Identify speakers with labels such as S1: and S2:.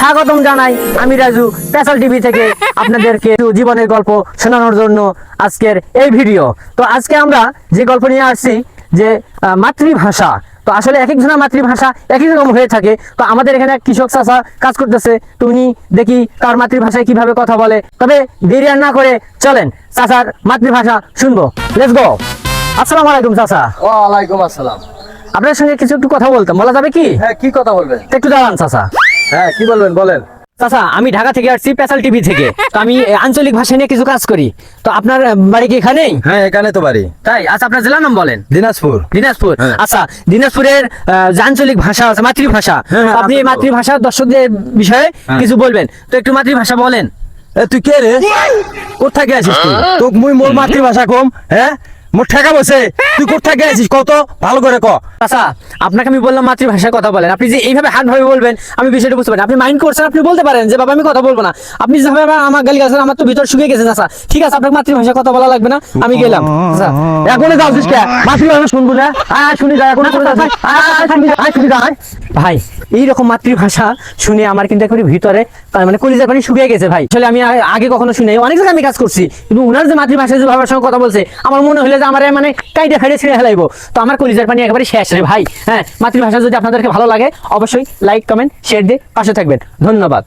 S1: স্বাগতম জানাই আমি রাজু স্পেশাল টিভি থেকে আপনাদেরকে জীবনের গল্প শোনানোর জন্য আজকের এই ভিডিও। তো আজকে আমরা যে গল্প নিয়ে আসছি যে মাতৃভাষা তো আসলে এক একজনের মাতৃভাষা একই রকম হয়ে থাকে। তো আমাদের এখানে এক কৃষক চাষা কাজ করতেছে তো উনি দেখি তার মাতৃভাষায় কীভাবে কথা বলে। তবে দেরি আর না করে চলেন চাষার মাতৃভাষা শুনব। লেটস গো আসসালামু আলাইকুম চাষা
S2: ওয়ালাইকুম আসসালাম।
S1: আপনার সঙ্গে কিছু একটু কথা বলতাম বলা যাবে কি?
S2: হ্যাঁ কি কথা বলবেন?
S1: একটু দাঁড়ান চাষা
S2: হ্যাঁ কি বলবেন বলেন।
S1: চাচা আমি ঢাকা থেকে আসছি স্পেশাল টিভি থেকে। তো আমি আঞ্চলিক ভাষা নিয়ে কিছু কাজ করি। তো আপনার বাড়ি কি এখানেই?
S2: হ্যাঁ এখানে তো বাড়ি।
S1: তাই? আচ্ছা আপনার জেলার নাম বলেন।
S2: দিনাজপুর।
S1: দিনাজপুর।
S2: হ্যাঁ।
S1: আচ্ছা দিনাজপুরের যে আঞ্চলিক ভাষা আছে মাতৃভাষা
S2: হ্যাঁ, হ্যাঁ,
S1: আপনি এই মাতৃভাষা দর্শকদের বিষয়ে। কিছু বলবেন। তো একটু মাতৃভাষা বলেন।
S2: তুই কে রে? কোথা আছিস তুই? তোক মুই মোর মাতৃভাষা কম হ্যাঁ? মোর ঠেকা বসে। তুই কোথা আছিস কত ভালো করে ক
S1: আচ্ছা আপনাকে আমি বললাম মাতৃভাষায় কথা বলেন। আপনি যে এইভাবে ভাবে বলবেন আমি বিষয়টা বুঝতে পারি আপনি মাইন্ড করছেন আপনি বলতে পারেন যে বাবা আমি কথা বলব না। আপনি যেভাবে আমার গালি গাছেন আমার তো ভিতর শুকিয়ে গেছে চাচা ঠিক আছে আপনার মাতৃভাষায় কথা বলা লাগবে না আমি গেলাম। আচ্ছা।
S2: এখনই যাচ্ছিস কে মাতৃভাষা শুনব না। আয় শুনি যা এখন শুনি যা
S1: ভাই এইরকম মাতৃভাষা শুনে আমার কিন্তু একেবারে ভিতরে তার মানে কলিজার পানি শুকিয়ে গেছে ভাই। আসলে আমি আগে কখনো শুনে অনেক জায়গায় আমি কাজ করছি। কিন্তু উনার যে মাতৃভাষায় যে বাবার সঙ্গে কথা বলছে আমার মনে হলে যে আমার মানে কাইটা খাইড়ে ছেড়ে হেলাইবো। তো আমার কলিজার পানি একেবারে শেষ রে ভাই। হ্যাঁ মাতৃভাষা যদি আপনাদেরকে ভালো লাগে, অবশ্যই লাইক কমেন্ট শেয়ার দিয়ে পাশে থাকবেন। ধন্যবাদ।